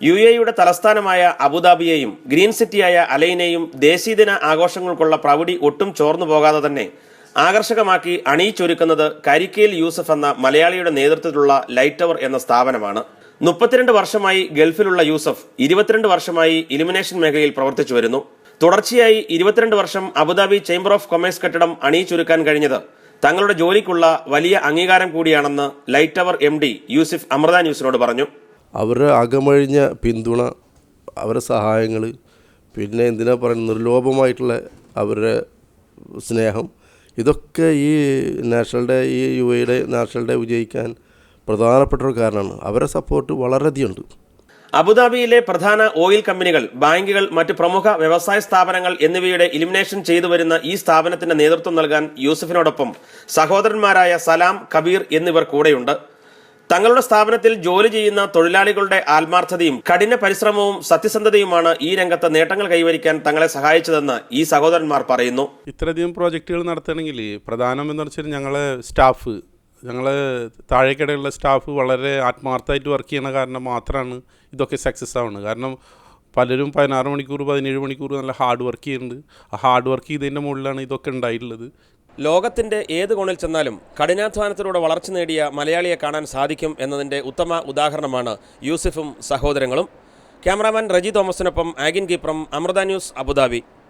U എയുടെ തലസ്ഥാനമായ അബുദാബിയെയും green സിറ്റിയായ അലൈനെയും ദേശീയദിന ആഘോഷങ്ങൾക്കുള്ള പ്രൗഢി ഒട്ടും ചോർന്നു പോകാതെ തന്നെ ആകർഷകമാക്കി അണിയിച്ചൊരുക്കുന്നത് കരിക്കേൽ യൂസഫ് എന്ന മലയാളിയുടെ നേതൃത്വത്തിലുള്ള ലൈറ്റ് ടവർ എന്ന സ്ഥാപനമാണ്. മുപ്പത്തിരണ്ട് വർഷമായി ഗൾഫിലുള്ള യൂസഫ് ഇരുപത്തിരണ്ട് വർഷമായി ഇലുമിനേഷൻ മേഖലയിൽ പ്രവർത്തിച്ചു വരുന്നു. തുടർച്ചയായി ഇരുപത്തിരണ്ട് വർഷം അബുദാബി ചേംബർ ഓഫ് കൊമേഴ്സ് കെട്ടിടം അണിയിച്ചൊരുക്കാൻ കഴിഞ്ഞത് തങ്ങളുടെ ജോലിക്കുള്ള വലിയ അംഗീകാരം കൂടിയാണെന്ന് light tower M Yusuf Amrita ന്യൂസിനോട് പറഞ്ഞു. അവരുടെ അകമഴിഞ്ഞ പിന്തുണ അവരുടെ സഹായങ്ങൾ പിന്നെ എന്തിനാ പറയുന്നത് നിർലോഭമായിട്ടുള്ള അവരുടെ സ്നേഹം ഇതൊക്കെ ഈ നാഷണൽ ഡേ ഈ യു എയുടെ നാഷണൽ ഡേ വിജയിക്കാൻ പ്രധാനപ്പെട്ട ഒരു കാരണമാണ്. അവരുടെ സപ്പോർട്ട് വളരെയധികം ഉണ്ട് അബുദാബിയിലെ പ്രധാന ഓയിൽ കമ്പനികൾ ബാങ്കുകൾ മറ്റ് പ്രമുഖ വ്യവസായ സ്ഥാപനങ്ങൾ എന്നിവയുടെ ഇലിമിനേഷൻ ചെയ്തു വരുന്ന ഈ സ്ഥാപനത്തിന്റെ നേതൃത്വം നൽകാൻ യൂസഫിനോടൊപ്പം സഹോദരന്മാരായ സലാം കബീർ എന്നിവർ കൂടെയുണ്ട്. തങ്ങളുടെ സ്ഥാപനത്തിൽ ജോലി ചെയ്യുന്ന തൊഴിലാളികളുടെ ആത്മാർത്ഥതയും കഠിന പരിശ്രമവും സത്യസന്ധതയുമാണ് ഈ രംഗത്ത് നേട്ടങ്ങൾ കൈവരിക്കാൻ തങ്ങളെ സഹായിച്ചതെന്ന് ഈ സഹോദരന്മാർ പറയുന്നു. ഇത്രയധികം പ്രോജക്റ്റുകൾ നടത്തണമെങ്കിൽ പ്രധാനം എന്ന് വെച്ചാൽ ഞങ്ങളെ സ്റ്റാഫ് ഞങ്ങൾ താഴേക്കിടയിലുള്ള സ്റ്റാഫ് വളരെ ആത്മാർത്ഥമായിട്ട് വർക്ക് ചെയ്യണ കാരണം മാത്രമാണ് ഇതൊക്കെ സക്സസ് ആവുന്നത്. കാരണം പലരും പതിനാറ് മണിക്കൂർ പതിനേഴ് മണിക്കൂർ നല്ല ഹാർഡ് വർക്ക് ചെയ്യുന്നുണ്ട്. ആ ഹാർഡ് വർക്ക് ചെയ്തതിന്റെ മുകളിലാണ് ഇതൊക്കെ ഉണ്ടായിട്ടുള്ളത്. ലോകത്തിന്റെ ഏത് കോണിൽ ചെന്നാലും കഠിനാധ്വാനത്തിലൂടെ വളർച്ച നേടിയ മലയാളിയെ കാണാൻ സാധിക്കും എന്നതിന്റെ ഉത്തമ ഉദാഹരണമാണ് യൂസഫും സഹോദരങ്ങളും. ക്യാമറാമാൻ റജി തോമസിനൊപ്പം ആഗിൻ കീപ്രം അമൃത ന്യൂസ് അബുദാബി.